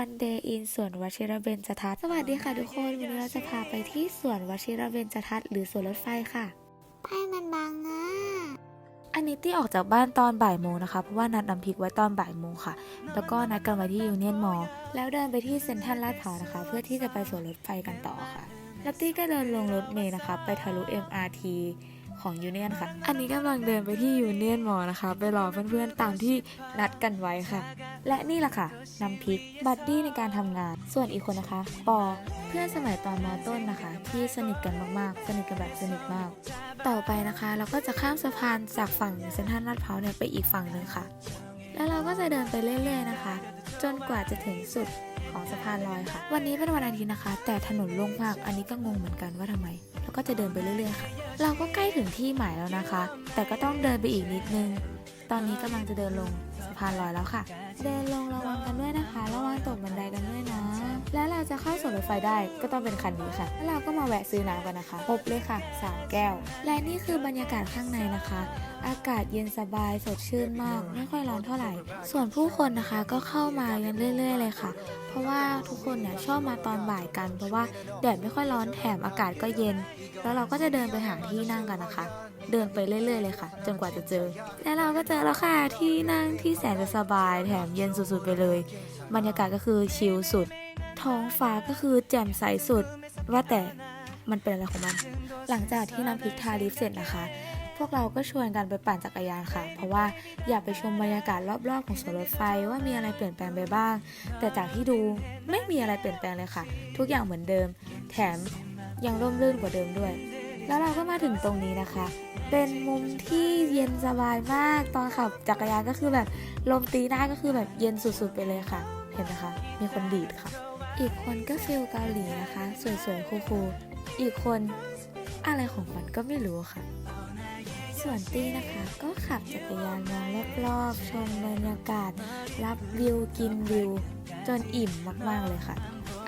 One Day in สวนวชิรเบญจทัศน์สวัสดีค่ะทุกคน วันนี้เราจะพาไปที่สวนวชิรเบญจทัศน์หรือสวนรถไฟค่ะไพ่มันบังอะอันนี้ตี้ออกจากบ้านตอนบ่ายโมงนะคะ เพราะว่านัดน้ำพริกไว้ตอนบ่ายโมงค่ะ แล้วก็นัดกันไว้ที่ยูเนียนมอลล์แล้วเดินไปที่เซ็นทรัลลาดพร้าวนะคะ เพื่อที่จะไปสวนรถไฟกันต่อค่ะ แล้วตี้ก็เดินลงรถเมล์นะคะ ไปทะลุ MRT ของยูเนียนค่ะ อันนี้กำลังเดินไปที่ยูเนียนมอลนะคะ ไปรอเพื่อนๆตามที่นัดกันไว้ค่ะ และนี่แหละค่ะน้ำพริกบัดดี้ในการทำงาน ส่วนอีกคนนะคะ ปอ เพื่อนสมัยตอนมต้นนะคะ ที่สนิทกันมากๆ สนิทกันแบบสนิทมาก ต่อไปนะคะ เราก็จะข้ามสะพานจากฝั่งเซนทรัลลาดพร้าวเนี่ยไปอีกฝั่งหนึ่งค่ะ แล้วเราก็จะเดินไปเรื่อยๆนะคะ จนกว่าจะถึงสุด ของสะพานลอยค่ะ วันนี้เป็นวันอาทิตย์นะคะ แต่ถนนโล่งมาก อันนี้ก็งงเหมือนกันว่าทำไม แล้วก็จะเดินไปเรื่อยๆค่ะ เราก็ใกล้ถึงที่หมายแล้วนะคะ แต่ก็ต้องเดินไปอีกนิดนึง ตอนนี้กำลังจะเดินลงสะพานลอยแล้วค่ะ เดินลงระวังกันด้วยนะคะ ระวังตกบันไดกันด้วยนะ แล้วเราจะเข้าสวนรถไฟได้ก็ต้องเป็นคันนี้ค่ะ แล้วเราก็มาแวะซื้อน้ำกันนะคะพบเลยค่ะสามแก้ว และนี่คือบรรยากาศข้างในนะคะ อากาศเย็นสบายสดชื่นมาก ไม่ค่อยร้อนเท่าไหร่ ส่วนผู้คนนะคะก็เข้ามากันเรื่อย ๆ เลยค่ะ เพราะว่าทุกคนเนี่ยชอบมาตอนบ่ายกัน เพราะว่าแดดไม่ค่อยร้อนแถมอากาศก็เย็น แล้วเราก็จะเดินไปหาที่นั่งกันนะคะ เดินไปเรื่อย ๆ เลยค่ะ จนกว่าจะเจอ แล้วเราก็เจอแล้วค่ะที่นั่งที่แสนจะสบายแถมเย็นสุดๆไปเลย บรรยากาศก็คือชิลสุด ท้องฟ้าก็คือแจ่มใสสุด ว่าแต่มันเป็นอะไรของมัน หลังจากที่น้ำพริกทาลิปเสร็จนะคะ พวกเราก็ชวนกันไปปั่นจักรยานค่ะ เพราะว่าอยากไปชมบรรยากาศรอบๆของสวนรถไฟว่ามีอะไรเปลี่ยนแปลงไปบ้าง แต่จากที่ดูไม่มีอะไรเปลี่ยนแปลงเลยค่ะ ทุกอย่างเหมือนเดิม แถมยังร่มรื่นกว่าเดิมด้วย แล้วเราก็มาถึงตรงนี้นะคะ เป็นมุมที่เย็นสบายมาก ตอนขับจักรยานก็คือแบบลมตีหน้าก็คือแบบเย็นสุดๆไปเลยค่ะ เห็นไหมคะ มีคนดีดค่ะ อีกคนก็ฟิลเกาหลีนะคะ สวยๆคูลๆอีกคนอะไรของมันก็ไม่รู้ค่ะ ส่วนตี้นะคะ ก็ขับจักรยานมองรอบๆชมบรรยากาศ รับวิวกินวิว จนอิ่มมากๆเลยค่ะ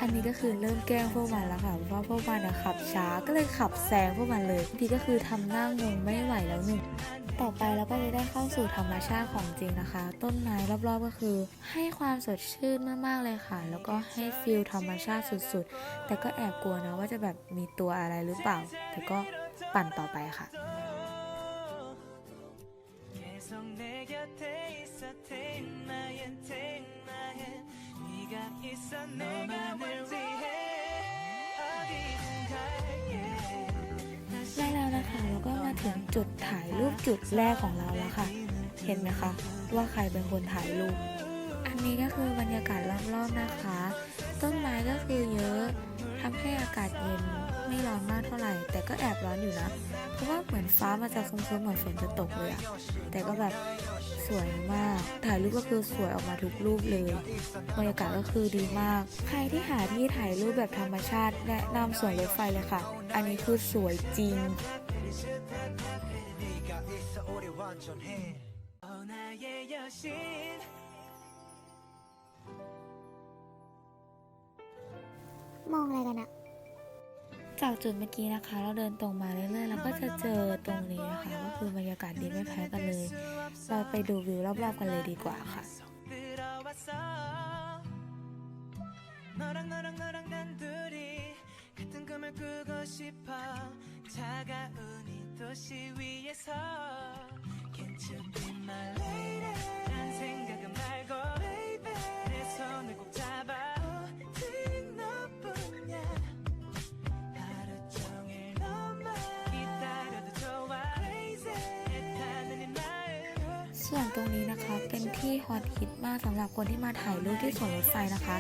อันนี้ก็คือเริ่มแกล้งพวกมันแล้วค่ะเพราะพวกมันนะขับช้าก็เลยขับแซงพวกมันเลยทีก็คือทำหน้างงไม่ไหวแล้วหนึ่งต่อไปเราก็จะได้เข้าสู่ธรรมชาติของจริงนะคะ ต้นไม้รอบๆก็คือ ให้ความสดชื่นมากๆเลยค่ะ แล้วก็ให้ฟิลธรรมชาติสุดๆ แต่ก็แอบกลัวนะว่าจะแบบมีตัวอะไรหรือเปล่า แต่ก็ปั่นต่อไปค่ะ 네가 있어 내가 널 위해 어디든 갈게 และแล้วนะคะเราก็มาถึงจุดถ่ายรูปจุดแรกของเราแล้วค่ะ เห็นไหมคะ ว่าใครเป็นคนถ่ายรูป อันนี้ก็คือบรรยากาศรอบๆนะคะ ต้นไม้ก็คือเยอะทำให้อากาศเย็นไม่ร้อนมากเท่าไหร่ แต่ก็แอบร้อนอยู่นะ เพราะว่าเหมือนฟ้ามันจะครึ้มๆเหมือนฝนจะตกเลยอะแต่ก็แบบ สวยมาก ถ่ายรูปก็คือสวยออกมาทุกรูปเลย บรรยากาศก็คือดีมาก ใครที่หาที่ถ่ายรูปแบบธรรมชาติแนะนำสวนรถไฟเลยค่ะ อันนี้คือสวยจริง 네가 있어 우리 완전해 어 나의 여신 มองอะไรกันอะ จากจุดเมื่อกี้นะคะ เราเดินตรงมาเรื่อยๆแล้วก็จะเจอตรงนี้นะคะ ก็คือบรรยากาศดีไม่แพ้กันเลย เราไปดูวิวรอบๆกันเลยดีกว่าค่ะ 들어왔어 너랑 너랑 너랑 단둘이 같은 꿈을 꾸고 싶어 차가운 이 도시 위에서 ส่วนตรงนี้นะคะเป็นที่ฮอตฮิตมากสำหรับคนที่มาถ่ายรูปที่สวนรถไฟนะคะ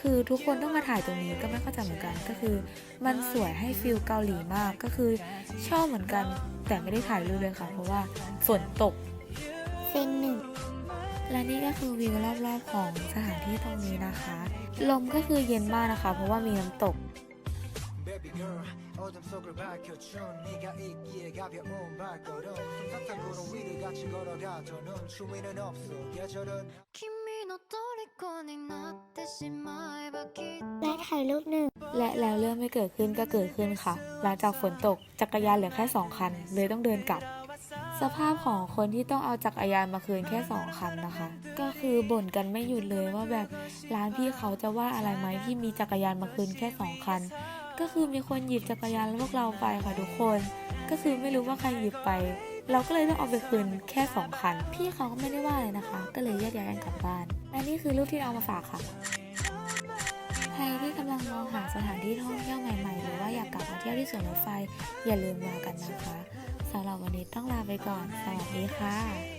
คือทุกคนต้องมาถ่ายตรงนี้ก็ไม่เข้าใจเหมือนกัน ก็คือ มันสวยให้ฟิลเกาหลีมากก็คือชอบเหมือนกันแต่ไม่ได้ถ่ายรูปเลยค่ะ เพราะว่าฝนตกเซนหนึ่งและนี่ก็คือวิวรอบๆของสถานที่ตรงนี้นะคะ ลมก็คือเย็นมากนะคะ เพราะว่ามีน้ำตก Baby girl 어둠 속을 밝혀준 네가 있기에 가벼운 발걸음 솜사탕 구름 위를 같이 걸어가도는 추위는 없어 계절은 君の虜になってしまえばきっと และถ่ายรูปหนึ่ง และแล้วเรื่องไม่เกิดขึ้นก็เกิดขึ้นค่ะ หลังจากฝนตกจักรยานเหลือแค่สองคัน เลยต้องเดินกลับ สภาพของคนที่ต้องเอาจักรยานมาคืนแค่สองคันนะคะ ก็คือบ่นกันไม่หยุดเลยว่าแบบร้านพี่เขาจะว่าอะไรไหมที่มีจักรยานมาคืนแค่สองคัน ก็คือมีคนหยิบจักรยานพวกเราไปค่ะทุกคน ก็คือไม่รู้ว่าใครหยิบไป เราก็เลยต้องเอาไปคืนแค่สองคัน พี่เขาก็ไม่ได้ว่าเลยนะคะ ก็เลยแยกย้ายกันกลับบ้าน และนี่คือรูปที่เอามาฝากค่ะ ใครที่กำลังมองหาสถานที่ท่องเที่ยวใหม่ๆ หรือว่าอยากกลับมาเที่ยวที่สวนรถไฟ อย่าลืมมากันนะคะสำหรับวันนี้ต้องลาไปก่อน สวัสดีค่ะ